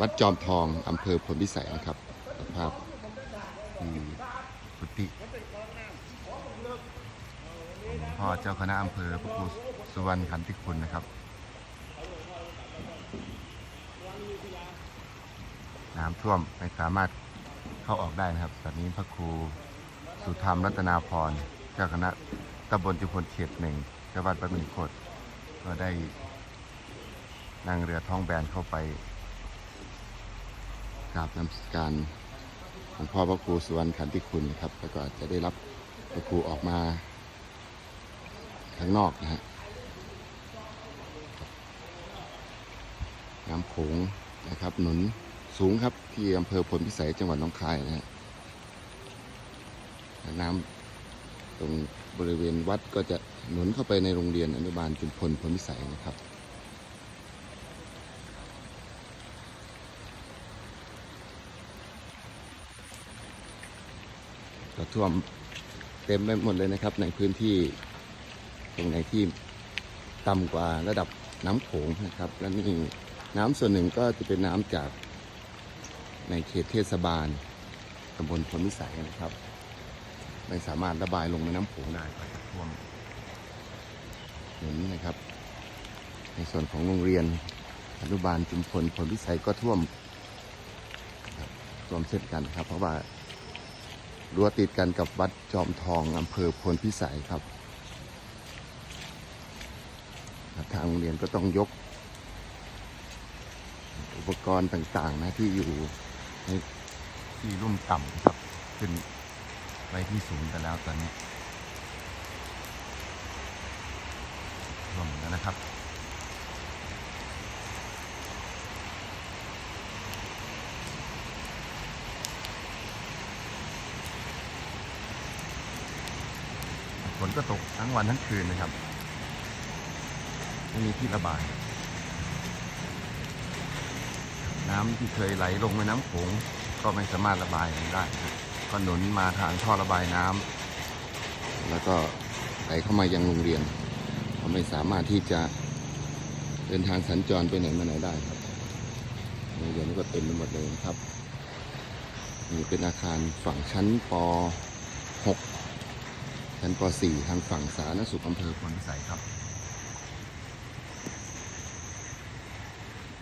วัดจอมทองอำเภอพลพิสัยนะครับสภาพที่กุฏิของพ่อเจ้าคณะอำเภอพระครูสุวรรณขันติคุณนะครับน้ำท่วมไม่สามารถเข้าออกได้นะครับ ตอนนี้พระครูสุธรรมรัตนาพรเจ้าคณะตำบลจุพลเขตหนึ่งจังหวัดประมินโคตก็ได้นั่งเรือท้องแบนเข้าไป กราบนำสการหลวงพ่อพระครูสุวรรณขันติคุณนะครับ แล้วก็จะได้รับพระครูออกมาข้างนอกนะฮะน้ำโขงนะครับหนุนสูงครับที่อำเภอพลพิสัยจังหวัดน้องคายนะฮะน้ำตรงบริเวณวัดก็จะหนุนเข้าไปในโรงเรียนอนุบาลจุมพลพลพิสัยนะครับ ก็ท่วมเต็มไปหมดเลยนะครับ ในพื้นที่ตรงไหนที่ต่ำกว่าระดับน้ำโขงนะครับ และนี่น้ำส่วนหนึ่งก็จะเป็นน้ำจากในเขตเทศบาลตำบลพลวิสัยนะครับ ไม่สามารถระบายลงแม่น้ำโขงได้ก็จะท่วมหนุนนะครับ ในส่วนของโรงเรียนอนุบาลจุมพลพลวิสัยก็ท่วมนะครับท่วมเช่นกันครับ เพราะว่า รั้วติดกันกับวัดจอมทองอำเภอพลพิสัยครับ ทางโรงเรียนก็ต้องยก อุปกรณ์ต่างๆ นะที่อยู่ในที่รุ่มต่ำครับขึ้นไว้ที่สูงกันแล้วตอนนี้รวมแล้วนะครับ ฝนก็ตกทั้งวันทั้งคืนนะครับไม่มีที่ระบาย น้ำที่เคยไหลลงแม่น้ำโขงก็ไม่สามารถระบายได้ก็หนุนมาทางท่อระบายน้ำแล้วก็ไหลเข้ามายังโรงเรียนก็ไม่สามารถที่จะเดินทางสัญจรไปไหนมาไหนได้ครับโรงเรียนก็เต็มไปหมดเลยนะครับนี่เป็นอาคารฝั่งชั้นป .6 ชั้นป .4 ทางฝั่งสาธารณสุขอำเภอพลพิสัยครับ